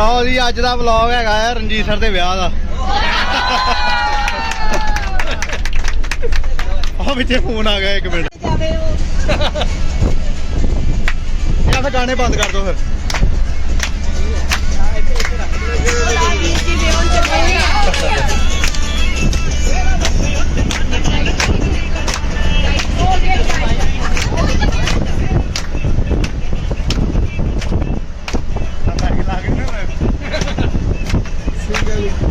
ਲਓ ਜੀ, ਅੱਜ ਦਾ ਵਲੌਗ ਹੈਗਾ ਹੈ ਰਣਜੀਤ ਸਰ ਦੇ ਵਿਆਹ ਦਾ। ਆ ਵਿੱਚੇ ਫੋਨ ਆ ਗਿਆ ਇੱਕ ਮਿੰਟ। ਜਾਵੇ ਫਿਰ ਗਾਣੇ ਬੰਦ ਕਰ ਦੋ ਫਿਰ। ਲਾਗੀ ਹੁਣ ਚੱਲੇ ਆ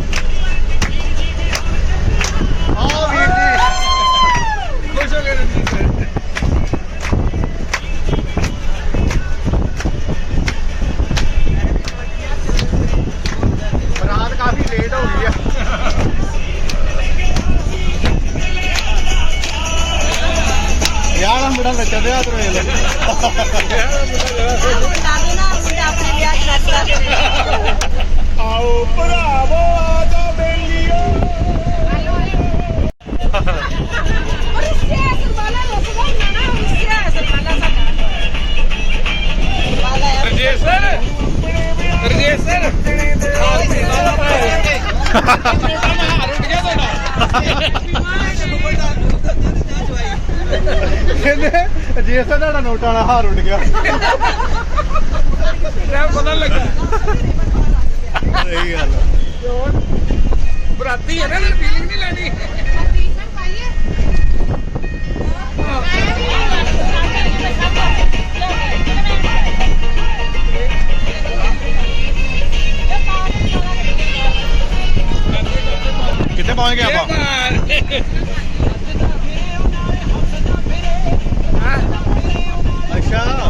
ਕਹਿੰਦੇ ਜੇ ਸਾ ਤੁਹਾਡਾ ਨੋਟ ਵਾਲਾ ਹਾਰ ਉੱਡ ਗਿਆ। ਤੁਹਾਡਾ ਪਤਾ ਲੱਗਾ? ਸਹੀ ਗੱਲ। ਬਰਾਤੀ ਹੈ ਨਾ ਫੀਲਿੰਗ ਨਹੀਂ ਲੈਣੀ। ਕਿੱਥੇ ਪਹੁੰਚ ਗਏ ਆਪਾਂ। ਅੱਛਾ।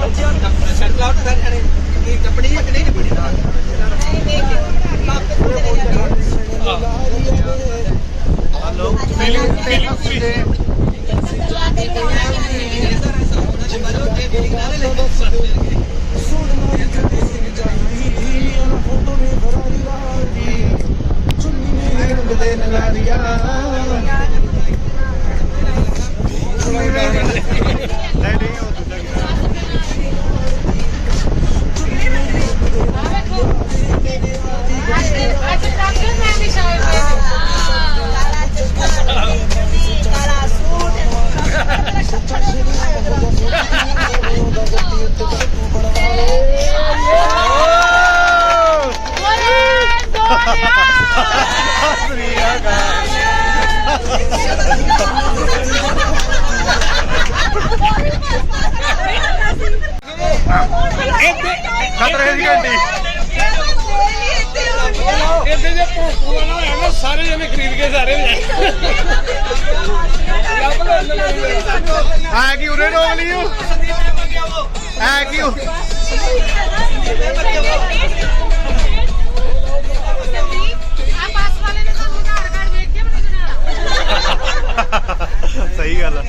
ਏ ਪਲਾਇਆ 2 2 ਪਲਾਇਆ ਹੋਣ ਵਾਲਾ ਏ ਹਲੋ ਖਤਰੇ ਦੀ ਘੰਟੀ ਨਾ ਉਹ ਸਾਰੇ ਜਣੇ ਖਰੀਦ ਕੇ ਸਾਰੇ ਆ ਕੀ ਉਰੇ ਰੋਕ ਲਿਓ। ਆ ਕੀ ਸਹੀ ਗੱਲ ਆ।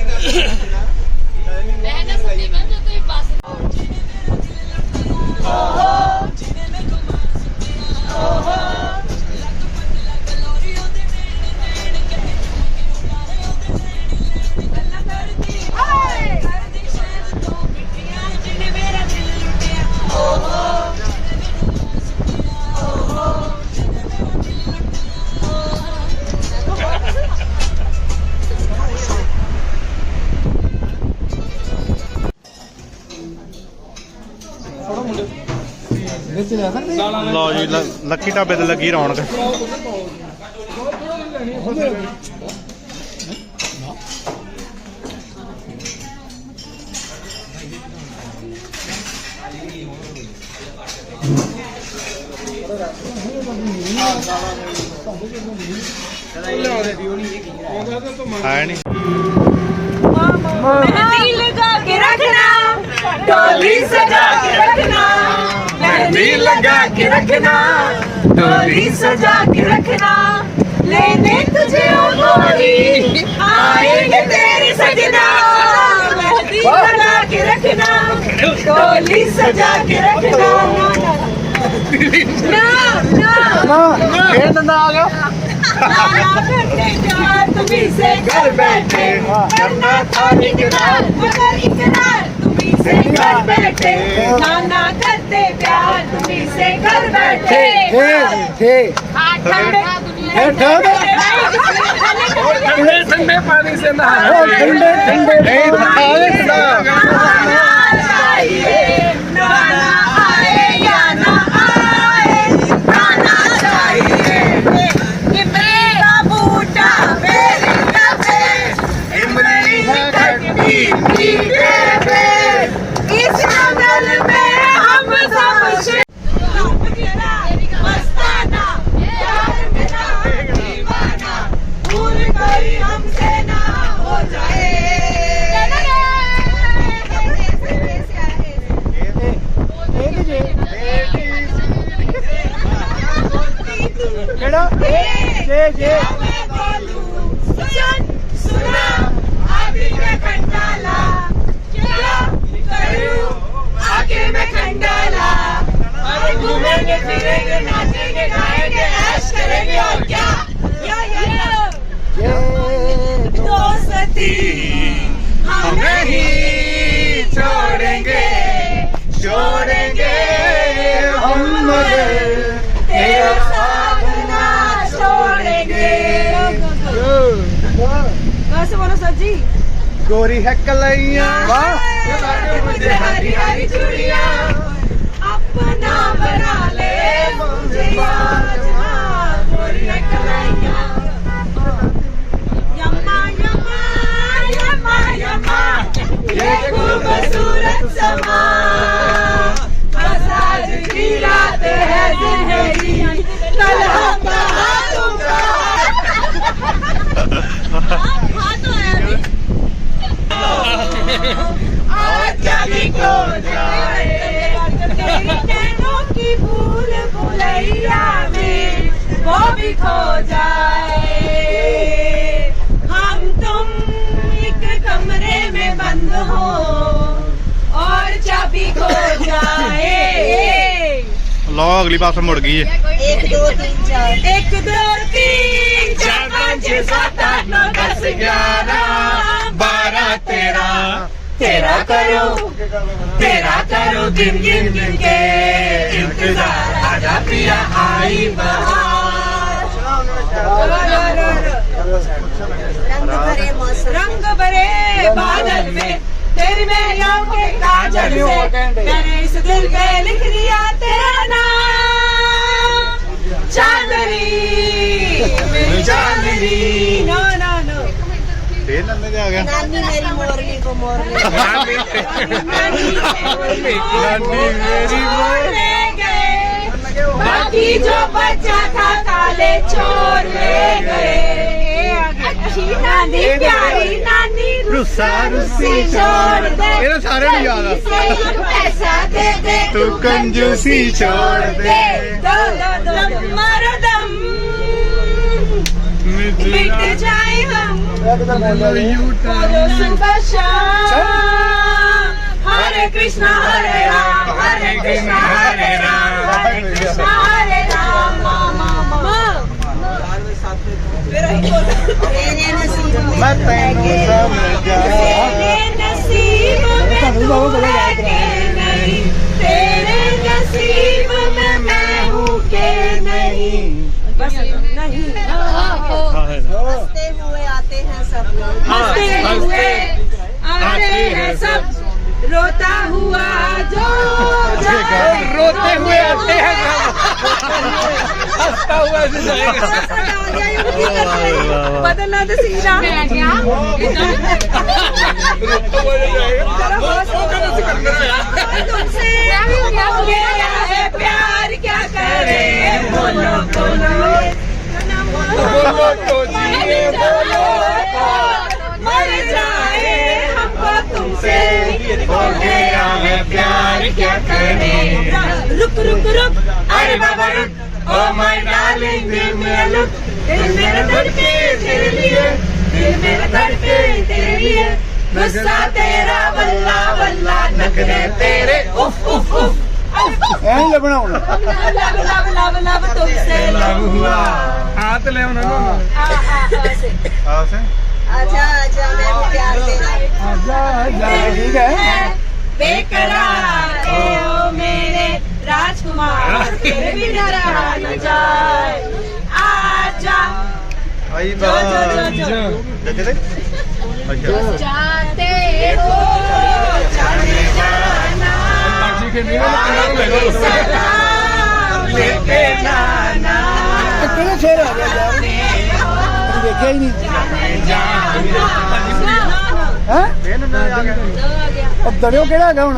어. ਲਓ ਜੀ ਲ- ਲੱਕੀ ਢਾਬੇ ਤੇ ਲੱਗੀ ਰੌਣਕ ਹੈ ਨਹੀਂ मेहंदी लगा के रखना डोली सजा के रखना मेहंदी लगा के रखना डोरी सजा के रखना लेने तुझे आएँगे तेरे सजना लगा के रखना सजा के रखना। ना ना ना ना। ना घर बैठे करना था इकरार मगर इकरार से घर बैठे। नाना करते प्यार तुम्ही से घर बैठे। ठंडे। ठंडे। पानी से नहा ठंडे ठंडे। पानी से नहा गोरी है कलैया। मुझे हरी हरी चूड़िया अपना बना ले मुझे गोरी है कलैया यम्मा यम्मा यम्मा यम्मा ये खूबसूरत समा। मसाज की रात है ज़िंदगी खो जाए। हम तुम एक कमरे में बंद हो और चाबी खो जाए। लो अगली बात मुड़ गई है। एक दो तीन चार। एक दो तीन चार पाँच सात आठ नौ दस ग्यारह बारह तेरह। तेरा करो तेरा करो दिन गिन गिन के। इंतज़ार आजा पिया आई बहा रंग भरे बादल में तेरी मेरी के काजल से मैंने इस दिल पे लिख दिया तेरा नाम। चांदनी मेरी चांदनी नो नो नो। नानी मेरी मोरनी को मोरनी। नानी मेरी मोरनी के बाकी जो बचा था काले चो ਮੇਰੀ ਪਿਆਰੀ ਨਾਨੀ ਰੁੱਸਾ ਰੁੱਸੀ ਛੋੜ ਦੇ ਇਹਦਾ ਸਾਰੇ ਨੂੰ ਯਾਦ ਆ ਪੈਸਾ ਦੇ ਦੇ ਤੂੰ ਕੰਜੂਸੀ ਛੋੜ ਦੇ ਦੋ ਦੋ ਦੋ ਮਾਰੋ ਦਮ ਮਿਟ ਜਾਏ ਹਮ ਯੂਟਾ ਸੁਬਹ ਸ਼ਾਮ Hare Krishna Hare Ram Hare Krishna Hare Ram Hare Krishna Hare Ram Mama Mama Pero हुए आते हैं सब आते हैं सब रोता हुआ जो रोते हुए आते हैं हंसता हुआ ऐसे जाएगा। बदलना तो रोता तुमसे प्यार क्या करे? बोलो बोलो। बोलो तो जिए बोलो मर जाए हमको तुमसे हो गया है प्यार क्या करें? रुक रुक रुक। अरे बाबा रुक। ओ माय डार्लिंग दिल मेरा लुक दिल मेरा धड़के तेरे लिए दिल मेरा धड़के तेरे लिए गुस्सा तेरा बल्ला बल्ला नखरे तेरे उफ उफ उफ ਐਂ ਹੀ ਲੱਭਣਾ ਹੁਣ लब लब लब लब तुमसे लब हुआ हाथ ले उन्होंने आ आ आ से ਆਸ ਹੈ आजा आजा मैं भी प्यार देना ਠੀਕ ਹੈ बेकरार ए ओ मेरे राजकुमार तेरे बिना रहा न जाए आजा ਆਈ जो जो जो जो ਦੇਖਦੇ ਅੱਛਾ जाते हो जाने जाना ताजी के लिए किनारे ले लो सलाम लेके जाना ਕਿਹੜਾ ਸ਼ੇਰ ਆ ਗਿਆ ਯਾਰ ਤੂੰ ਦੇਖਿਆ ਹੀ ਨਹੀਂ ਹੈ ਇਹਨੂੰ ਨਾ ਆ ਗਿਆ ਉਹ ਦਰਿਓ ਕਿਹੜਾ ਹੈਗਾ ਹੁਣ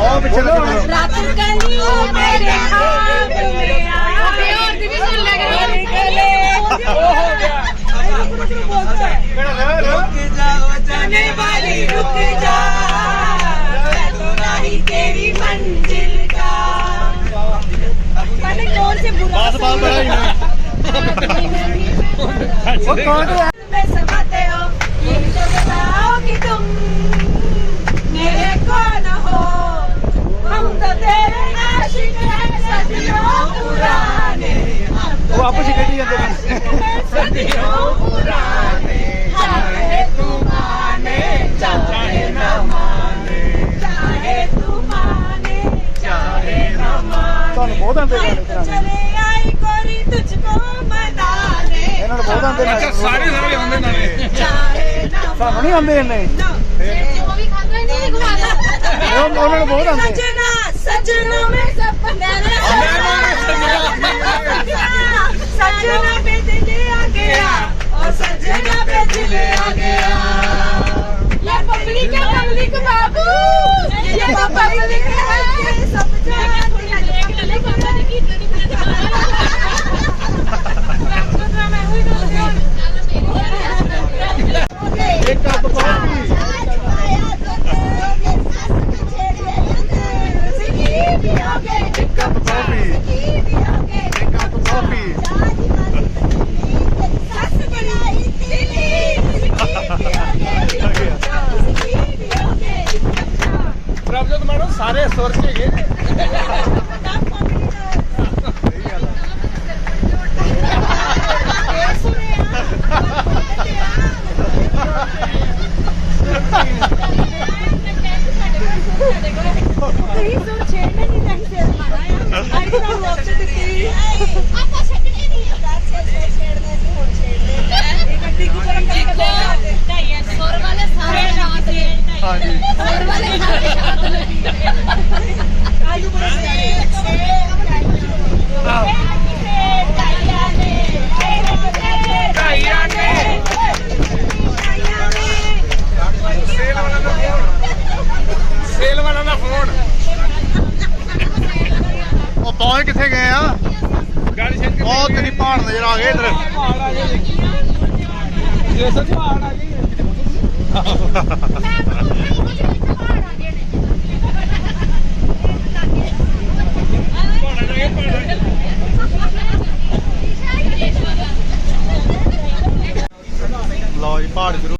ਆ ਪਿੱਛੇ ਲੋ ਰਾਤ ਗਲੀ ਮੇਰੇ ਖਾਬ में आए और भी सुन लग जाने वाली रुक जा मैं तो नहीं तेरी मंजिल का मैंने कौन से बुरा ਬਸ ਬਸ ਬੜਾ ਹੀ ਨਾ ਉਹ ਕੌਣ ਹੈ तुम मेरे को न हो हम तो तेरे आशिक हैं सदियों पुराने वापस निकल जाते हैं सदियों पुराने चाहे तू माने चाहे न माने चाहे तू माने चाहे न माने तो बहुत अंतर है चले आई गोरी तुझको मना ਬਹੁਤ ਆਂਦੇ अच्छा ਨੇ सारे सारे होंगे नाले चाहे न ਸਾਨੂੰ ਨਹੀਂ ਆਉਂਦੇ ਇੰਨੇ ਉਹ ਉਹਨਾਂ ਨੂੰ ਬਹੁਤ ਆਂਦੇ सजना सजना में सब सजना पे दिल आ गया और सजना पे दिल आ गया ये पब्लिक है पब्लिक बाबू ये पब्लिक है ये सब ਇੱਕ ਕੱਪ ਕਾਫੀ ਇੱਕ ਹਾਂਜੀ। ਆਜੂ ਬੜੇ ਸਿਆਣੇ ਆਹ ਸੇਲ ਵਾਲਾ ਦਾ ਫੋਨ ਸੇਲ ਵਾਲਾ ਦਾ ਫੋਨ ਉਹ ਪਹੁੰਚ ਕਿੱਥੇ ਗਏ ਆ? ਗਾੜੀ ਛੱਡ ਕੇ ਬਹੁਤ ਤੇਰੀ ਪਹਾੜ ਨਜ਼ਰ ਆ ਗਏ ਇਧਰ। ਜੇ। ਸੱਚ ਪਹਾੜ ਆ ਗਏ ਲਓ ਜੀ ਪਹਾੜ ਗੁਰੂ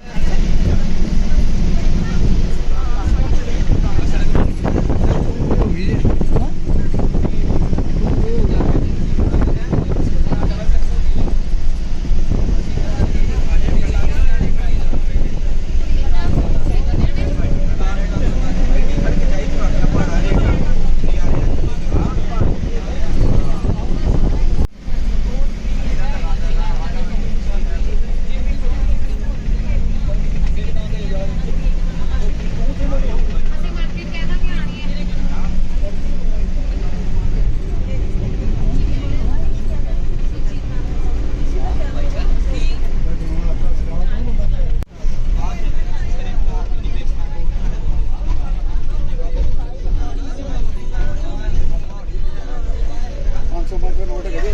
ਪੰਜ ਸੌ ਪੰਜ ਸੌ ਨੋਟ ਹੈਗੇ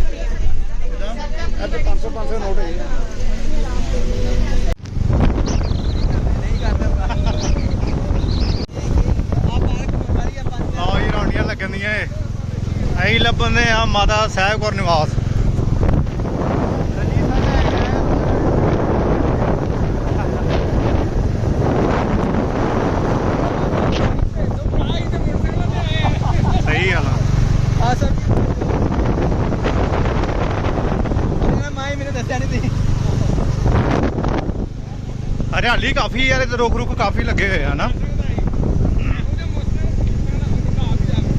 ਇੱਥੇ 500 500 ਨੋਟ ਹੈਗੇ ਲਓ ਜੀ ਰੌਣੀਆਂ ਲੱਗਣੀਆਂ ਏ ਅਸੀਂ ਲੱਭਦੇ ਸਾਹਿਬ ਗੁਰ ਨਿਵਾਸ। ਮੈਨੂੰ ਦੱਸਿਆ ਨਹੀਂ ਹਰਿਆਲੀ ਕਾਫੀ ਯਾਰ ਤੇ ਰੁੱਖ ਰੁੱਖ ਕਾਫੀ ਲੱਗੇ ਹੋਏ ਆ ਨਾ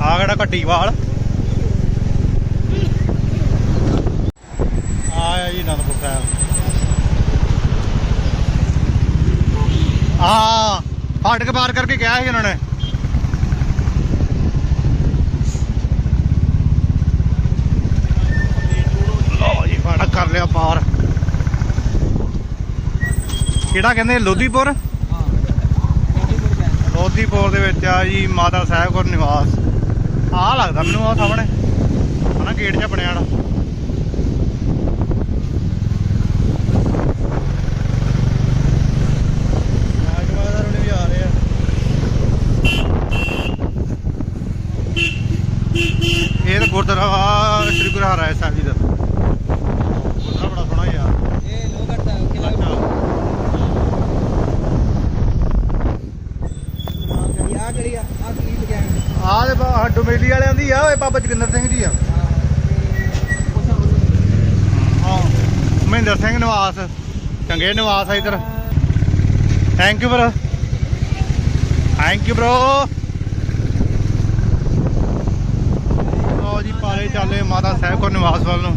ਆ ਘੱਟੀਵਾਲ ਆਇਆ ਜੀ ਅਨੰਦਪੁਰ ਸਾਹਿਬ ਆ ਫਾਟਕ ਪਾਰ ਕਰਕੇ ਕਿਹਾ ਸੀ ਉਹਨਾਂ ਨੇ। ਲਓ ਜੀ, ਫਾਟਕ। ਕਰ ਲਿਆ ਪਾਰ। ਕਿਹੜਾ ਕਹਿੰਦੇ ਲੋਧੀਪੁਰ ਲੋਧੀਪੁਰ ਦੇ ਵਿੱਚ ਆ ਜੀ, ਮਾਤਾ ਸਾਹਿਬ ਕੌਰ ਨਿਵਾਸ। ਆ ਲੱਗਦਾ ਮੈਨੂੰ ਆ ਸਾਹਮਣੇ। ਹਨਾ ਗੇਟ ਜਿਹਾ ਬਣਿਆ ਨਾ ਰਾਜਵਾਦਾਰ ਵੀ ਆ ਰਹੇ ਆ ਇਹ ਤਾਂ ਗੁਰਦੁਆਰਾ ਵਾ ਸ੍ਰੀ ਗੁਰੂ ਹਰਿਰਾਏ ਸਾਹਿਬ ਜੀ ਦਾ ਗੁਰਦੁਆਰਾ ਬੜਾ ਸੋਹਣਾ ਯਾਰ ਇਹ ਲੋਕ ਘਟਦਾ ਕਿਲਾ ਅੱਛਾ ਆ ਗਲੀ ਆ ਆ ਕੀ ਲਿਖਿਆ ਹੈ ਆਹ ਦੇ ਹੱਡੂ ਮੇਲੀ ਵਾਲਿਆਂ ਦੀ ਆ ਓਏ ਬਾਬਾ ਜੋਗਿੰਦਰ ਸਿੰਘ ਜੀ ਆ। ਹਾਂ, ਮਹਿੰਦਰ ਸਿੰਘ ਨਿਵਾਸ। ਚੰਗੇ ਨਿਵਾਸ ਆ ਇਧਰ। Thank you bro thank you bro ਲਓ ਜੀ, ਪਾਲੇ ਚੱਲੇ ਮਾਤਾ ਸਾਹਿਬ ਕੋ ਨਿਵਾਸ ਵੱਲ ਨੂੰ।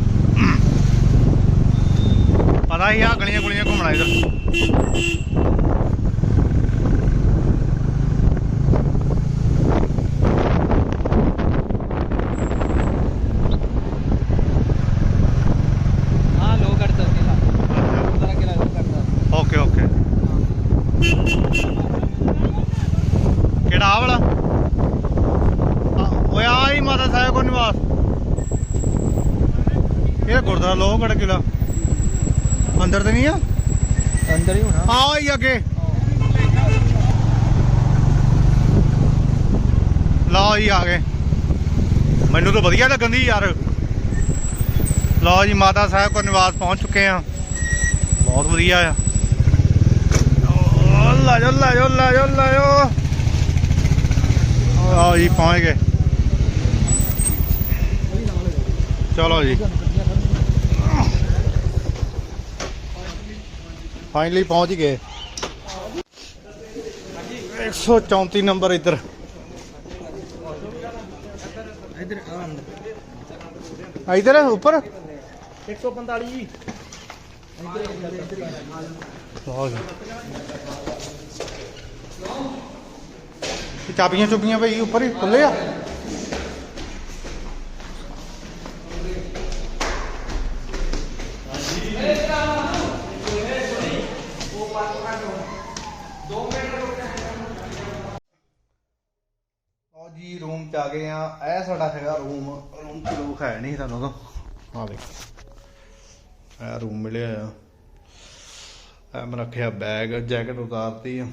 ਪਤਾ ਹੀ ਆ, ਗਲੀਆਂ ਗੁਲੀਆਂ ਘੁੰਮਣਾ ਇਧਰ ਹਾਂ ਲੋਕ ਘਟਦਾ ਕਿਲਾ ਉਧਰ ਕਿਲਾ ਲੋਕ ਘਟਦਾ ਓਕੇ ਓਕੇ ਕਿਹੜਾ ਆਹ ਵਾਲਾ। ਆ, ਓਏ ਆ ਹੀ ਮਾਤਾ ਸਾਹਿਬ ਕੋ ਨਿਵਾਸ। ਇਹ ਗੁਰਦੁਆਰਾ ਲੋਹਗੜ ਕਿਲਾ ਅੰਦਰ ਤੇ ਨਹੀਂ ਆ? ਅੰਦਰ ਹੀ ਹੋਣਾ। ਆਓ ਹੀ ਅੱਗੇ। ਲਓ ਜੀ ਆ ਗਏ। ਮੈਨੂੰ ਤਾਂ ਵਧੀਆ ਲੱਗਣ ਦੀ ਯਾਰ। ਲਓ ਜੀ ਮਾਤਾ ਸਾਹਿਬ ਕੋ ਨਿਵਾਸ ਪਹੁੰਚ ਚੁੱਕੇ ਆ। ਬਹੁਤ ਵਧੀਆ ਆ। ਲੈ ਜਾਓ ਲੈ ਜਾਓ ਲੈ ਜਾਓ ਲੈ ਜੀ ਪਹੁੰਚ ਗਏ। ਚਲੋ ਜੀ। ਫਾਈਨਲੀ ਪਹੁੰਚ ਹੀ ਗਏ 134 ਨੰਬਰ ਇੱਧਰ। ਇਧਰ ਆ ਅੰਦਰ ਆ ਇੱਧਰ ਉੱਪਰ 145 ਜੀ। ਲਓ ਜੀ। ਇਹ ਚਾਬੀਆਂ ਚੁਬੀਆਂ ਭਾਈ ਉੱਪਰ ਹੀ ਖੁੱਲੇ ਆ। ਲਓ ਜੀ ਰੂਮ ਚ ਆ ਗਏ ਆ। ਇਹ ਸਾਡਾ ਹੈਗਾ ਰੂਮ ਰੂਮ ਚ ਲੋਕ ਹੈ ਨਹੀਂ ਤੁਹਾਨੂੰ ਤਾਂ। ਆ ਵੇਖ। ਆ ਰੂਮ ਮਿਲਿਆ ਆ। ਆ ਮੈਂ ਰੱਖਿਆ ਬੈਗ ਜੈਕਟ ਉਤਾਰਤੀ ਆ।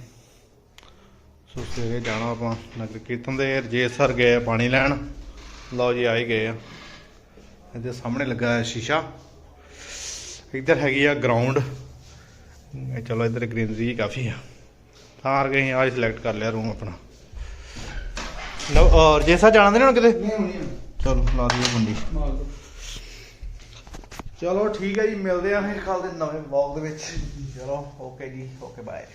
ਸੋ ਸਵੇਰੇ ਜਾਣਾ ਆਪਾਂ ਨਗਰ ਕੀਰਤਨ ਦੇ ਰਜੇਸ਼ ਸਰ ਗਏ ਪਾਣੀ ਲੈਣ। ਲਓ ਜੀ ਆ ਹੀ ਗਏ ਆ। ਇਹਦੇ ਸਾਹਮਣੇ ਲੱਗਾ ਹੈ ਸ਼ੀਸ਼ਾ। ਇੱਧਰ ਹੈਗੀ ਆ ਗਰਾਊਂਡ ਚਲੋ ਇੱਧਰ ਗ੍ਰੀਨਰੀ ਕਾਫੀ ਆ। ਆ ਗਏ ਆ ਸਿਲੈਕਟ ਕਰ ਲਿਆ ਰੂਮ ਆਪਣਾ। ਲਓ ਔਰ ਰਜੇਸ਼ ਸਰ ਜਾਣਾ ਨਹੀਂ ਹੁਣ ਕਿਤੇ? ਚਲੋ ਲਾ ਦਈਏ ਬੰਦੀ। ਚਲੋ ਠੀਕ ਹੈ ਜੀ ਮਿਲਦੇ ਆਂ ਫਿਰ ਕੱਲ ਦੇ ਨਵੇਂ ਵਲੌਗ ਦੇ ਵਿੱਚ। ਚਲੋ ਓਕੇ ਜੀ ਓਕੇ ਬਾਏ